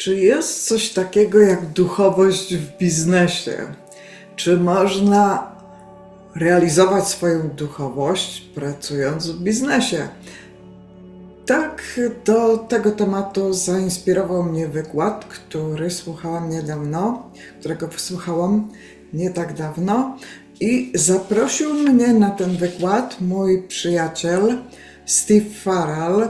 Czy jest coś takiego jak duchowość w biznesie? Czy można realizować swoją duchowość pracując w biznesie? Tak, do tego tematu zainspirował mnie wykład, który słuchałam niedawno, którego wysłuchałam nie tak dawno i zaprosił mnie na ten wykład mój przyjaciel Steve Farrell,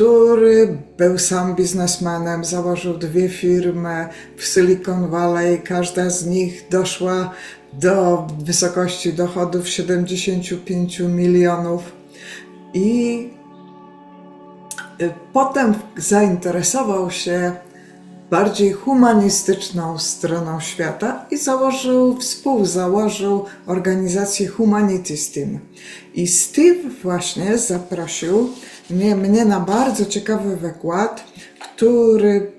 który był sam biznesmenem, założył dwie firmy w Silicon Valley, każda z nich doszła do wysokości dochodów 75 milionów i y, potem zainteresował się bardziej humanistyczną stroną świata i założył, współzałożył organizację Humanities Team. I Steve właśnie zaprosił mnie, mnie na bardzo ciekawy wykład, który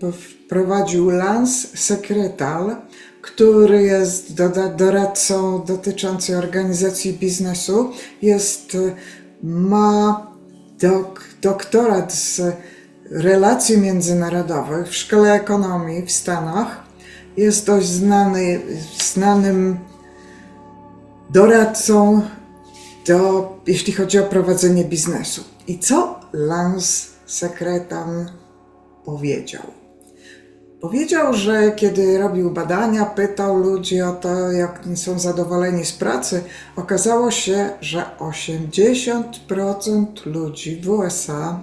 prowadził Lance Sekretal, który jest doradcą dotyczącym organizacji biznesu. Jest, y, ma dok, doktorat z relacji międzynarodowych w Szkole Ekonomii w Stanach. Jest dość znany, znanym doradcą, do, jeśli chodzi o prowadzenie biznesu. I co Lance Sekretan powiedział? Powiedział, że kiedy robił badania, pytał ludzi o to, jak są zadowoleni z pracy, okazało się, że 80% ludzi w USA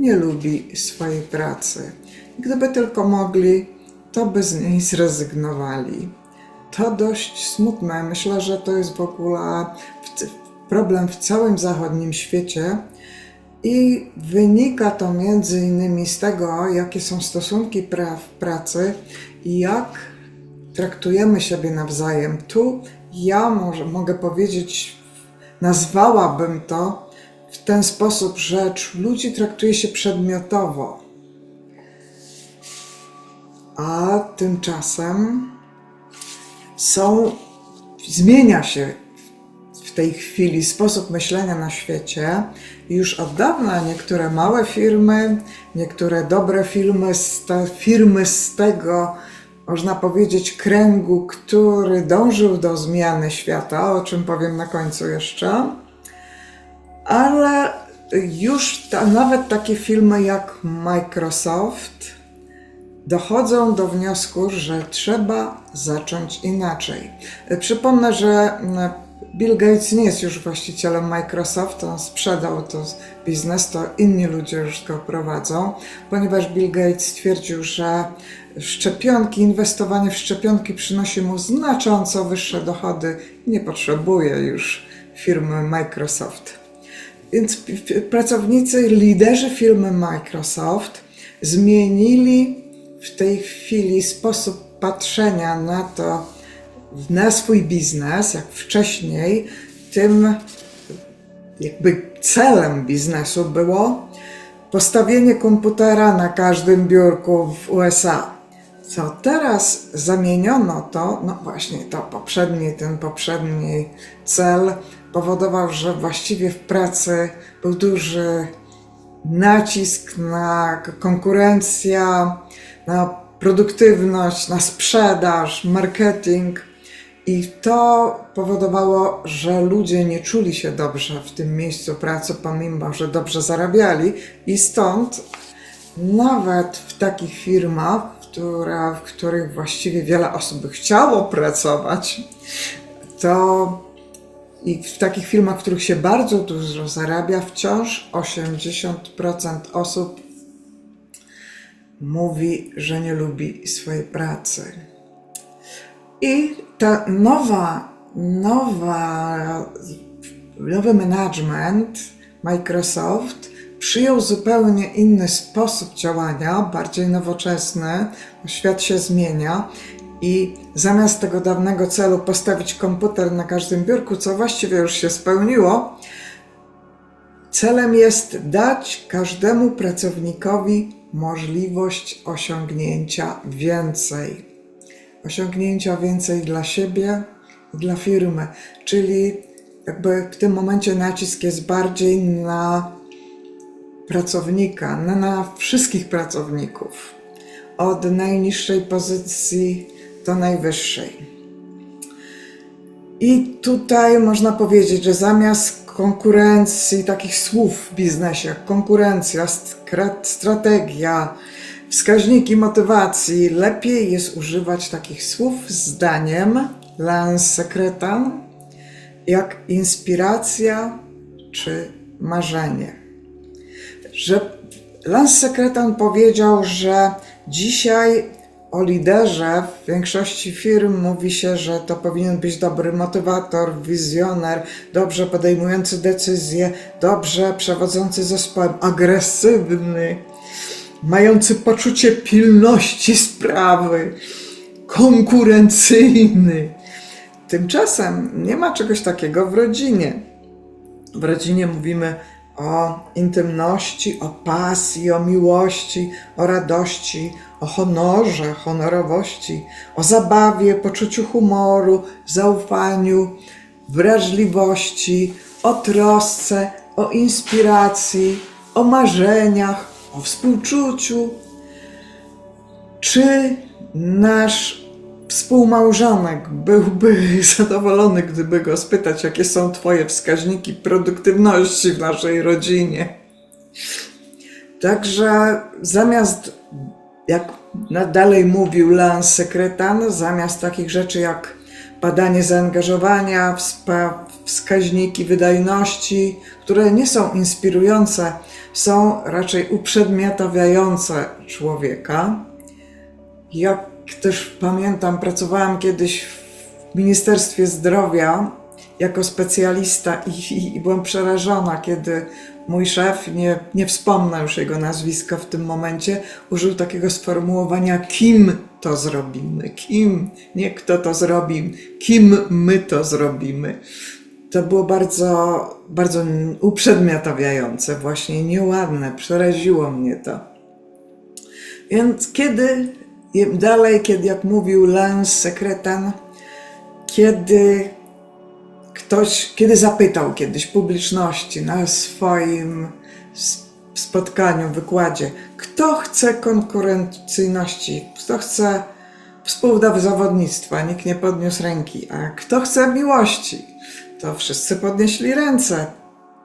nie lubi swojej pracy. Gdyby tylko mogli, to by z niej zrezygnowali. To dość smutne. Myślę, że to jest w ogóle problem w całym zachodnim świecie. I wynika to między innymi z tego, jakie są stosunki pra- w pracy i jak traktujemy siebie nawzajem. Tu ja może, mogę powiedzieć, nazwałabym to w ten sposób, że ludzi traktuje się przedmiotowo. A tymczasem są, zmienia się w tej chwili sposób myślenia na świecie. Już od dawna niektóre małe firmy, niektóre dobre firmy z, te, firmy z tego, można powiedzieć, kręgu, który dążył do zmiany świata, o czym powiem na końcu jeszcze, ale już ta, nawet takie firmy jak Microsoft dochodzą do wniosku, że trzeba zacząć inaczej. Przypomnę, że Bill Gates nie jest już właścicielem Microsoft, on sprzedał to biznes, to inni ludzie już go prowadzą, ponieważ Bill Gates stwierdził, że szczepionki, inwestowanie w szczepionki przynosi mu znacząco wyższe dochody, nie potrzebuje już firmy Microsoft. Więc pracownicy, liderzy firmy Microsoft zmienili w tej chwili sposób patrzenia na to, na swój biznes, jak wcześniej, tym jakby celem biznesu było postawienie komputera na każdym biurku w USA. Co teraz zamieniono to, no właśnie to poprzedni, ten poprzedni cel powodował, że właściwie w pracy był duży nacisk na konkurencja, na produktywność, na sprzedaż, marketing. I to powodowało, że ludzie nie czuli się dobrze w tym miejscu pracy, pomimo że dobrze zarabiali, i stąd nawet w takich firmach, która, w których właściwie wiele osób by chciało pracować, to i w takich firmach, w których się bardzo dużo zarabia, wciąż 80% osób mówi, że nie lubi swojej pracy. I ta nowa, nowa, nowy management Microsoft przyjął zupełnie inny sposób działania, bardziej nowoczesny, świat się zmienia i zamiast tego dawnego celu postawić komputer na każdym biurku, co właściwie już się spełniło, celem jest dać każdemu pracownikowi możliwość osiągnięcia więcej osiągnięcia więcej dla siebie i dla firmy. Czyli jakby w tym momencie nacisk jest bardziej na pracownika, na, na wszystkich pracowników. od najniższej pozycji do najwyższej. I tutaj można powiedzieć, że zamiast konkurencji, takich słów w biznesie, jak konkurencja, strategia, wskaźniki motywacji, lepiej jest używać takich słów zdaniem lance secretan, jak inspiracja czy marzenie. Że Lance Secretan powiedział, że dzisiaj o liderze w większości firm mówi się, że to powinien być dobry motywator, wizjoner, dobrze podejmujący decyzje, dobrze przewodzący zespołem, agresywny, mający poczucie pilności sprawy, konkurencyjny. Tymczasem nie ma czegoś takiego w rodzinie. W rodzinie mówimy o intymności, o pasji, o miłości, o radości, o honorze, honorowości, o zabawie, poczuciu humoru, zaufaniu, wrażliwości, o trosce, o inspiracji, o marzeniach, o współczuciu. Czy nasz współmałżonek byłby zadowolony, gdyby go spytać, jakie są Twoje wskaźniki produktywności w naszej rodzinie? Także zamiast, jak dalej mówił Lance Secretan, zamiast takich rzeczy jak badanie zaangażowania, wskaźniki wydajności, które nie są inspirujące, są raczej uprzedmiotawiające człowieka. Jak też pamiętam, pracowałam kiedyś w Ministerstwie Zdrowia jako specjalista i, i, byłam przerażona, kiedy mój szef, nie, nie wspomnę już jego nazwiska w tym momencie, użył takiego sformułowania, kim to zrobimy, kim, nie kto to zrobi, kim my to zrobimy. To było bardzo, bardzo uprzedmiotawiające, właśnie nieładne, przeraziło mnie to. Więc kiedy dalej, kiedy jak mówił Lance Secretan, kiedy ktoś, kiedy zapytał kiedyś publiczności na swoim spotkaniu, wykładzie, kto chce konkurencyjności, kto chce współzawodnictwa, nikt nie podniósł ręki, a kto chce miłości, to wszyscy podnieśli ręce.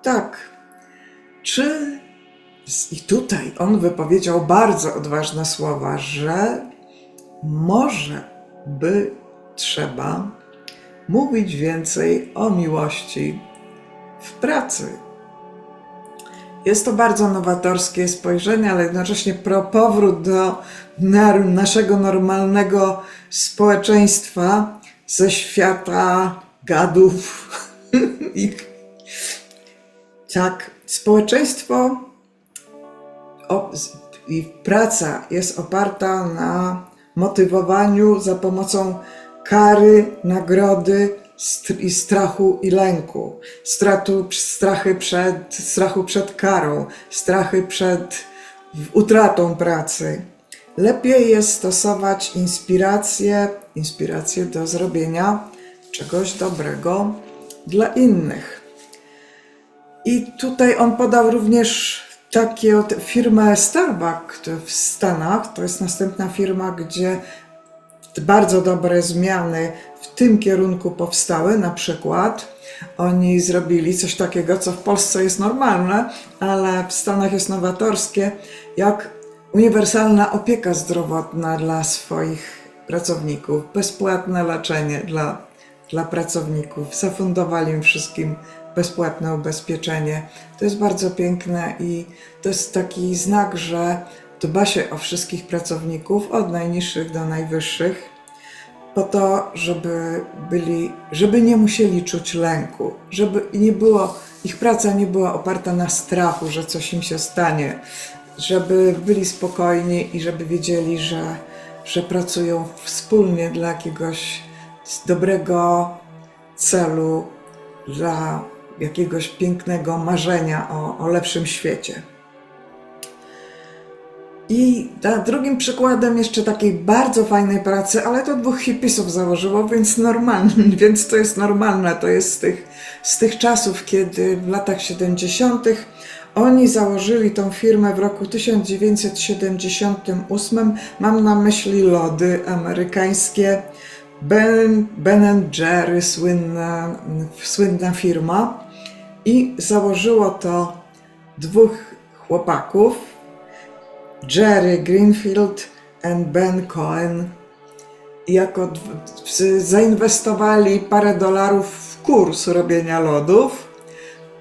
Tak. Czy i tutaj on wypowiedział bardzo odważne słowa, że może by trzeba mówić więcej o miłości w pracy. Jest to bardzo nowatorskie spojrzenie, ale jednocześnie pro powrót do naszego normalnego społeczeństwa ze świata gadów. Tak, społeczeństwo i praca jest oparta na motywowaniu za pomocą kary, nagrody i strachu i lęku. Stratu, strachy przed, strachu przed karą, strachy przed utratą pracy. Lepiej jest stosować inspirację, inspirację do zrobienia czegoś dobrego dla innych. I tutaj on podał również takie od firmę Starbucks w Stanach. To jest następna firma, gdzie bardzo dobre zmiany w tym kierunku powstały. Na przykład oni zrobili coś takiego, co w Polsce jest normalne, ale w Stanach jest nowatorskie, jak uniwersalna opieka zdrowotna dla swoich pracowników, bezpłatne leczenie dla, dla pracowników. Zafundowali im wszystkim bezpłatne ubezpieczenie. To jest bardzo piękne i to jest taki znak, że dba się o wszystkich pracowników, od najniższych do najwyższych, po to, żeby byli, żeby nie musieli czuć lęku, żeby nie było, ich praca nie była oparta na strachu, że coś im się stanie, żeby byli spokojni i żeby wiedzieli, że, że pracują wspólnie dla jakiegoś dobrego celu, dla jakiegoś pięknego marzenia o, o lepszym świecie. I drugim przykładem jeszcze takiej bardzo fajnej pracy, ale to dwóch hipisów założyło, więc normalne, więc to jest normalne. To jest z tych, z tych czasów, kiedy w latach 70. Oni założyli tą firmę w roku 1978. Mam na myśli lody amerykańskie. Ben, ben Jerry, słynna, słynna firma. I założyło to dwóch chłopaków, Jerry Greenfield and Ben Cohen. Jako zainwestowali parę dolarów w kurs robienia lodów,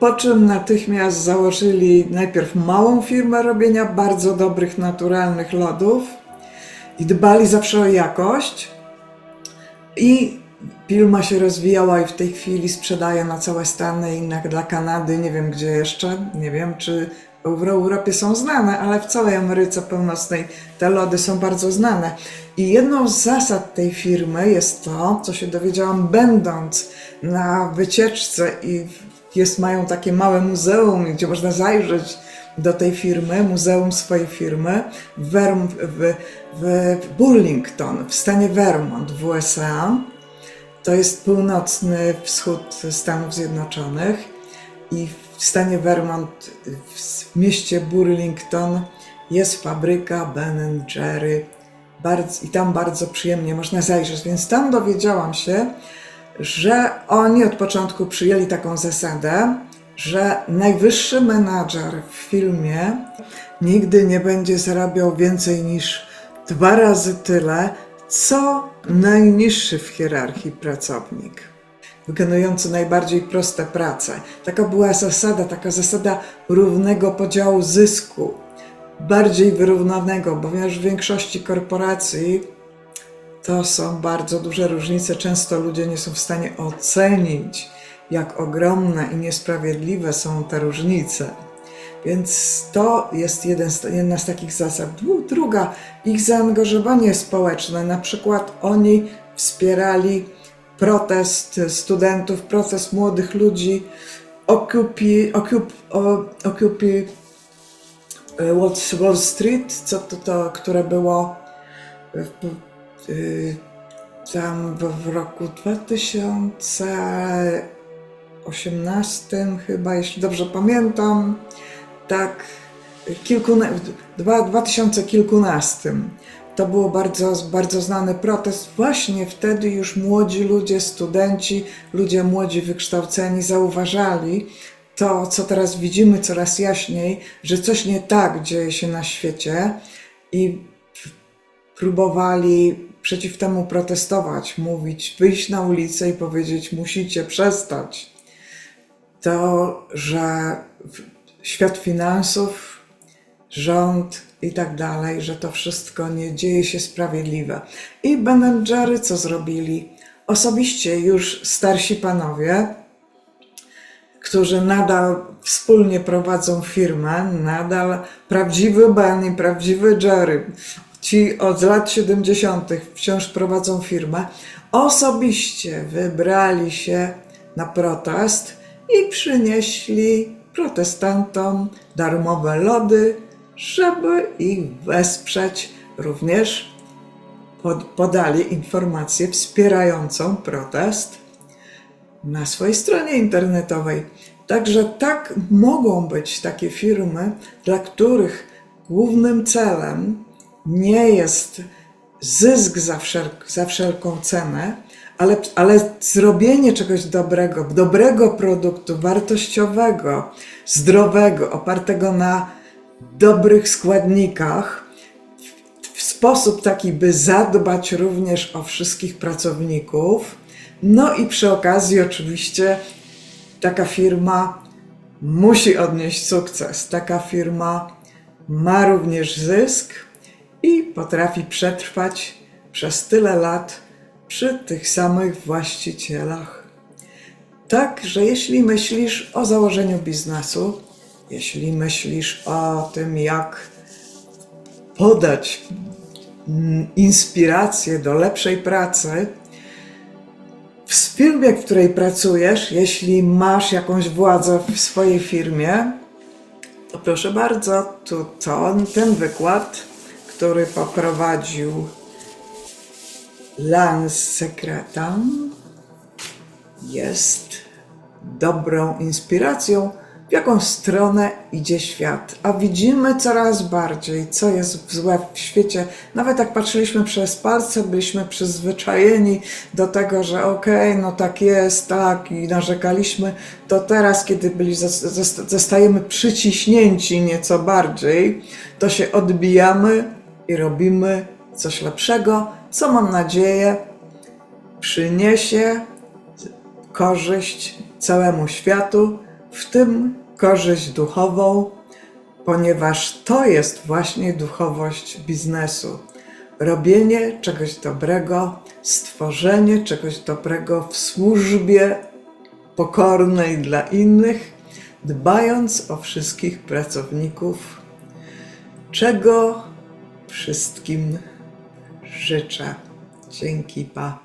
po czym natychmiast założyli najpierw małą firmę robienia bardzo dobrych, naturalnych lodów i dbali zawsze o jakość. I firma się rozwijała i w tej chwili sprzedaje na całe Stany i dla Kanady, nie wiem gdzie jeszcze, nie wiem czy w Europie są znane, ale w całej Ameryce Północnej te lody są bardzo znane. I jedną z zasad tej firmy jest to, co się dowiedziałam będąc na wycieczce i jest, mają takie małe muzeum, gdzie można zajrzeć do tej firmy, muzeum swojej firmy w, Verm, w, w Burlington w stanie Vermont w USA. To jest północny wschód Stanów Zjednoczonych i w stanie Vermont, w mieście Burlington jest fabryka Ben Jerry bardzo, i tam bardzo przyjemnie można zajrzeć, więc tam dowiedziałam się, że oni od początku przyjęli taką zasadę, że najwyższy menadżer w filmie nigdy nie będzie zarabiał więcej niż dwa razy tyle, co najniższy w hierarchii pracownik, wykonujący najbardziej proste prace. Taka była zasada, taka zasada równego podziału zysku, bardziej wyrównanego, ponieważ w większości korporacji to są bardzo duże różnice. Często ludzie nie są w stanie ocenić, jak ogromne i niesprawiedliwe są te różnice. Więc to jest jeden z, jedna z takich zasad. Druga, ich zaangażowanie społeczne. Na przykład oni wspierali protest studentów, protest młodych ludzi, Occupy, Occupy, e, Wall Street, co to, to które było y, tam w roku 2000 18 chyba, jeśli dobrze pamiętam, tak, kilkuna, dwa, 2015. To był bardzo, bardzo znany protest. Właśnie wtedy już młodzi ludzie, studenci, ludzie młodzi wykształceni zauważali to, co teraz widzimy coraz jaśniej, że coś nie tak dzieje się na świecie i próbowali przeciw temu protestować, mówić, wyjść na ulicę i powiedzieć: Musicie przestać. To, że świat finansów, rząd i tak dalej, że to wszystko nie dzieje się sprawiedliwe. I Ben Jerry co zrobili? Osobiście już starsi panowie, którzy nadal wspólnie prowadzą firmę, nadal prawdziwy Ben i prawdziwy Jerry, ci od lat 70. wciąż prowadzą firmę, osobiście wybrali się na protest i przynieśli protestantom darmowe lody, żeby ich wesprzeć. Również pod, podali informację wspierającą protest na swojej stronie internetowej. Także tak mogą być takie firmy, dla których głównym celem nie jest zysk za, wszelk, za wszelką cenę, ale, ale zrobienie czegoś dobrego, dobrego produktu, wartościowego, zdrowego, opartego na dobrych składnikach, w sposób taki, by zadbać również o wszystkich pracowników. No i przy okazji, oczywiście, taka firma musi odnieść sukces. Taka firma ma również zysk i potrafi przetrwać przez tyle lat przy tych samych właścicielach. Tak, że jeśli myślisz o założeniu biznesu, jeśli myślisz o tym, jak podać mm, inspirację do lepszej pracy, w firmie, w której pracujesz, jeśli masz jakąś władzę w swojej firmie, to proszę bardzo, tu to, ten wykład, który poprowadził Lance Secretan, jest dobrą inspiracją w jaką stronę idzie świat. A widzimy coraz bardziej, co jest złe w świecie. Nawet jak patrzyliśmy przez palce, byliśmy przyzwyczajeni do tego, że okej, no tak jest, tak, i narzekaliśmy, to teraz, kiedy byli, zos- zos- zostajemy przyciśnięci nieco bardziej, to się odbijamy i robimy coś lepszego, co mam nadzieję przyniesie korzyść całemu światu, w tym korzyść duchową, ponieważ to jest właśnie duchowość biznesu. Robienie czegoś dobrego, stworzenie czegoś dobrego w służbie pokornej dla innych, dbając o wszystkich pracowników, czego wszystkim życzę. Dzięki, pa.